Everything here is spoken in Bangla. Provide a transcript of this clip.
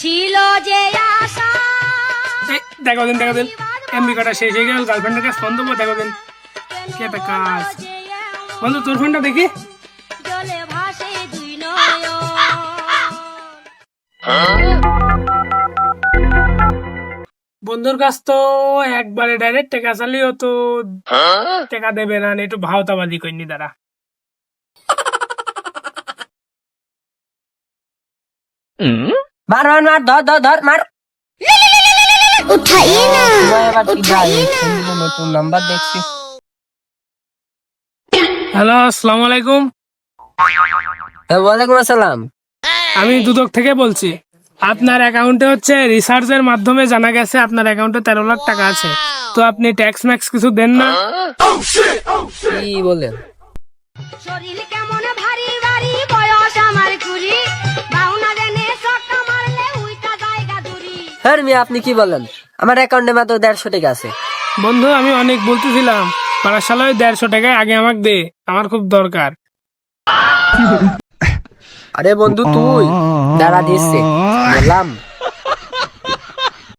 ছিল যে আশা দেখো দিন দেখো দিন। এমবি কাটা শেষ হয়ে গেল গার্লফ্রেন্ডের কাছে ফোন দেবো দেখো দিন। কি একটা কাজ। বন্ধু তোর ফোনটা দেখি। জলে ভাসে দুই নয়ন। বন্ধুর কাছ তো একবারে ডাইরেক্ট টেকা চালিও তো। টেকা দেবে না একটু ভাওতাবাজি করিনি দাঁড়া। মার মার মার ধর ধর ধর মার। উঠাইয়ে না ভাই ফোনগুলো নতুন নাম্বার দেখছি। হ্যালো আসসালামু আলাইকুম। হ্যাঁ ওয়ালাইকুম আসসালাম। আমি দুদক থেকে বলছি আপনার অ্যাকাউন্টে হচ্ছে রিসার্চের মাধ্যমে জানা গেছে আপনার অ্যাকাউন্টে তেরো লাখ টাকা আছে। তো আপনি ট্যাক্স ম্যাক্স কিছু দেন না? কি বলেন? হ্যাঁ মিয়া আপনি কি বলেন? আমার অ্যাকাউন্টে মাত্র দেড়শো টাকা আছে। বন্ধু আমি অনেক বলতেছিলাম পাড়াশালায় দেড়শো টাকায় আগে আমাকে দে আমার খুব দরকার। আরে বন্ধু তুই দাঁড়া দিচ্ছে বললাম।